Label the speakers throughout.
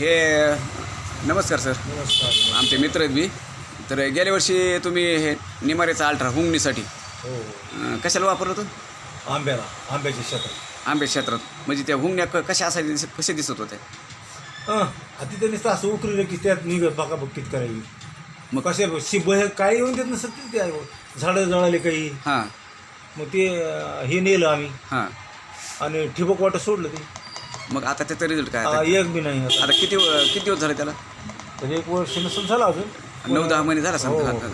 Speaker 1: हे नमस्कार सर.
Speaker 2: नमस्कार.
Speaker 1: आमचे मित्र आहेत बी तर गेल्या वर्षी तुम्ही हे निमारेचा अल्ट्रा हुंगणीसाठी
Speaker 2: हो.
Speaker 1: अं, कशाला वापरलं होतं?
Speaker 2: आंब्याला आंब्याच्या शेतात
Speaker 1: आंबे क्षेत्रात. म्हणजे त्या हुंगण्या क- कशा असायच्या दिस- कसे दिसत होते?
Speaker 2: हं आधी त्यांनी असं उकरलं की त्यात निघत बाका बघकीत करावी
Speaker 1: मग-
Speaker 2: मग? कसे शिब हे काय येऊन देत नसत ते. झाडं जळाले काही.
Speaker 1: हां.
Speaker 2: मग ते अं, हे नेलं आम्ही.
Speaker 1: हां.
Speaker 2: आणि ठिबक वाटर सोडलं ते.
Speaker 1: मग आता त्याचा रिझल्ट काय आता?
Speaker 2: एक बी नाही आता
Speaker 1: किती किती दिवस झाले त्याला
Speaker 2: तर एक वर्ष नसून झाला अजून
Speaker 1: नऊ दहा महिने झाला
Speaker 2: हो,
Speaker 1: समजा
Speaker 2: हो,
Speaker 1: आता.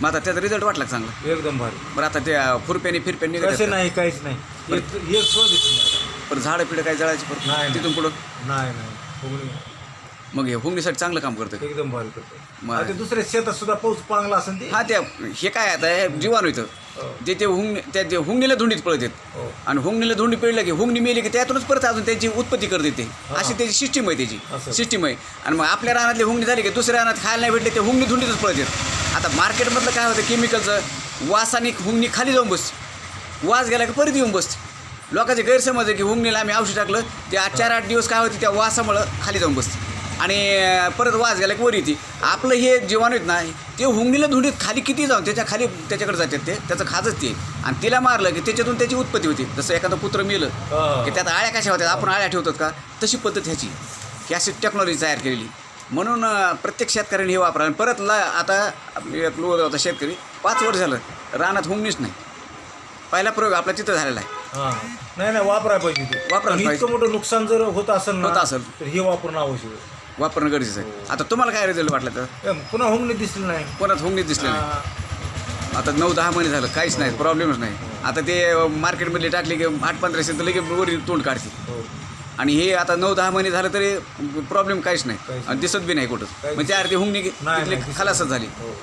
Speaker 1: मग आता त्याचा रिझल्ट वाटला का चांगला
Speaker 2: हो. एकदम भारी
Speaker 1: बरं आता ते खुरप्याने फिरप्याने निघत
Speaker 2: कसे
Speaker 1: आहेत?
Speaker 2: नाही काहीच नाही एक एक सुद्धा दिसून नाही
Speaker 1: पण झाडं पिढं काय जळायची
Speaker 2: नाही,
Speaker 1: परत
Speaker 2: नाही.
Speaker 1: तिथून पुढं
Speaker 2: नाही नाही.
Speaker 1: मग हे हुंगणीसाठी चांगलं काम करतं
Speaker 2: एकदम भारी करतो
Speaker 1: मग-
Speaker 2: आता दुसऱ्या शेतात सुद्धा पाऊस पांगला असेल ते
Speaker 1: हा त्या हे काय आता हे जीवाणू इथं
Speaker 2: हो.
Speaker 1: जे ते हुंग त्या जे हुंगणीला धुंडीत पळत आहेत.
Speaker 2: हो.
Speaker 1: आणि हुंगणीला धुंडी पिळलं की हुंगणी मेली की त्यातूनच परत अजून त्यांची उत्पत्ती करते ते अशी त्याची सिस्टीम आहे त्याची. सिस्टीम आहे. आणि मग आपल्या रानातली हुंगणी झाली की दुसऱ्या रानात खायला नाही भेटले ते हुंगणी धुंडीतच पळत आहेत. आता मार्केटमधलं काय होतं? केमिकलचं वासाने हुंगणी खाली जाऊन बसते. वास गेला की परत येऊन बसते. लोकांचे गैरसमज आहे की हुंगणीला आम्ही औषध टाकलं ते आज चार आठ दिवस काय होते? त्या वासामुळं खाली जाऊन बसते. आणि परत वास गेला की वर येते. आपलं हे जीवाणू आहेत ना ते हुंगणीला धुंडीत खाली किती जाऊन त्याच्याखाली त्याच्याकडे जातात ते त्याचं खाजच ते. आणि तिला मारलं की त्याच्यातून त्याची उत्पत्ती होती. जसं एखादं कुत्रं मेलं
Speaker 2: हा.
Speaker 1: की त्यात आळ्या कशा होत्या आपण आळ्या ठेवतात का? तशी पद्धत ह्याची. की अशी टेक्नॉलॉजी तयार केलेली. म्हणून प्रत्येक शेतकऱ्याने हे वापरा आणि परत ला आता एक होता शेतकरी पाच वर्ष झालं रानात हुंगणीच नाही. पहिला प्रयोग आपला तिथं झालेला आहे.
Speaker 2: नाही नाही वापरायला पाहिजे. इतकं मोठं नुकसान जर होत असेल
Speaker 1: होत असेल.
Speaker 2: तर हे वापरणं आवश्यक आहे.
Speaker 1: वापरणं गरजेचं आहे. आता तुम्हाला काय रिझल्ट वाटलं तर?
Speaker 2: एम, पुन्हा हुंगणी दिसली नाही.
Speaker 1: कोणात हुंगणीच दिसलं नाही?
Speaker 2: हा,
Speaker 1: आता नऊ दहा महिने झालं काहीच नाही प्रॉब्लेमच नाही. आता ते मार्केटमधले टाकले की आठ पंधराशे तर लगेच वरील तोंड काढते
Speaker 2: हो.
Speaker 1: आणि हे आता नऊ दहा महिने झालं तरी प्रॉब्लेम काहीच नाही.
Speaker 2: काहीच
Speaker 1: आणि दिसत बी नाही कुठं.
Speaker 2: काहीच
Speaker 1: मग त्या अर्धी हुंगणी
Speaker 2: नाही,
Speaker 1: तिथली
Speaker 2: दिसत
Speaker 1: खलासच झाली.
Speaker 2: हो.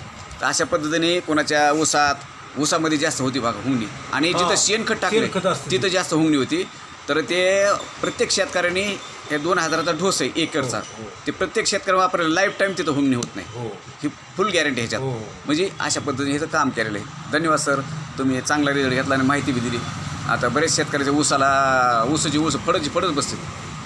Speaker 1: तर अशा पद्धतीने कोणाच्या ऊसात ऊसामध्ये जास्त होती बघा हुंगणी आणि
Speaker 2: हा,
Speaker 1: जिथं शेणखत
Speaker 2: शेणखत
Speaker 1: टाकलं
Speaker 2: असतं.
Speaker 1: तिथं जास्त हुंगणी होती. तर ते प्रत्येक शेतकऱ्यांनी हे दोन हजाराचा ढोस आहे एकरचा.
Speaker 2: हो, हो.
Speaker 1: ते प्रत्येक शेतकरी वापरलं लाईफ टाईम तिथं हुंगणी होत नाही.
Speaker 2: हो.
Speaker 1: ही फुल गॅरंटी ह्याच्यात.
Speaker 2: हो.
Speaker 1: म्हणजे अशा पद्धतीने ह्याचं काम केलेलं आहे. धन्यवाद सर तुम्ही चांगला रिझल्ट घेतला आणि माहिती बी दिली. आता बरेच शेतकऱ्याच्या ऊसाला ऊसाची ऊस फळाची फळच बसते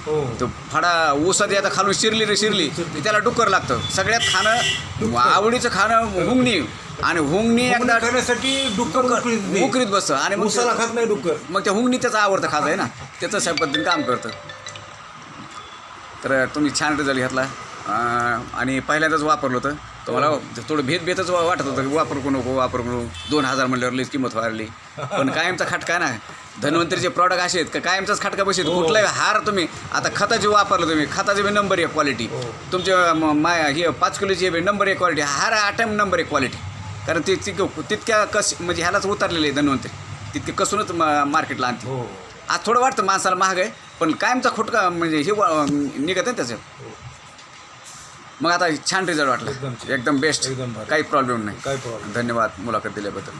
Speaker 2: हो.
Speaker 1: तर फडा ऊसात आता खालून शिरली रे शिरली. की त्याला डुक्कर लागतं. सगळ्यात खाणं आवडीचं खाणं हुंगणी. आणि हुंगणी एकदा
Speaker 2: खाण्यासाठी डुक्कर उकळीत.
Speaker 1: उकरीत बसतं. आणि मग
Speaker 2: उसाला
Speaker 1: ते-
Speaker 2: खात नाही डुक्कर.
Speaker 1: मग त्या हुंगणी त्याचं आवडतं खात आहे ना. त्याचं अशा पद्धतीने काम करतं. तर तुम्ही छान रिझल्ट घेतला. आणि पहिल्यांदाच वापरलं होतं. तुम्हाला थोडं भेद भेदच वाटत होतं की वापरू नको वापरू नको. दोन हजार म्हणल्यावर लईच किंमत वाढली. पण कायमचा खटका ना. धन्वंतरीचे प्रॉडक्ट असे आहेत का कायमचाच खटका बसेल
Speaker 2: हो.
Speaker 1: कुठलाही हार तुम्ही आता खताचे वापरलं तुम्ही. खताचे बी नंबर एक क्वालिटी
Speaker 2: हो.
Speaker 1: तुमचे माय हे पाच किलोची बी नंबर एक क्वालिटी हार आटम नंबर एक क्वालिटी कारण ते तितकं तितक्या कस म्हणजे ह्यालाच उतरलेले आहे धन्वंतरी. तितके कसूनच मार्केटला आणते
Speaker 2: हो.
Speaker 1: आज थोडं वाटतं माणसाला महाग आहे. पण कायमचा खोटका म्हणजे हे वा- निघत आहे त्याचं. मग आता छान रिझल्ट
Speaker 2: एकदम
Speaker 1: वाटला
Speaker 2: छान.
Speaker 1: एकदम बेस्ट
Speaker 2: एकदम भारी.
Speaker 1: काही प्रॉब्लेम नाही.
Speaker 2: काय प्रॉब्लेम
Speaker 1: धन्यवाद मुलाखत दिल्याबद्दल.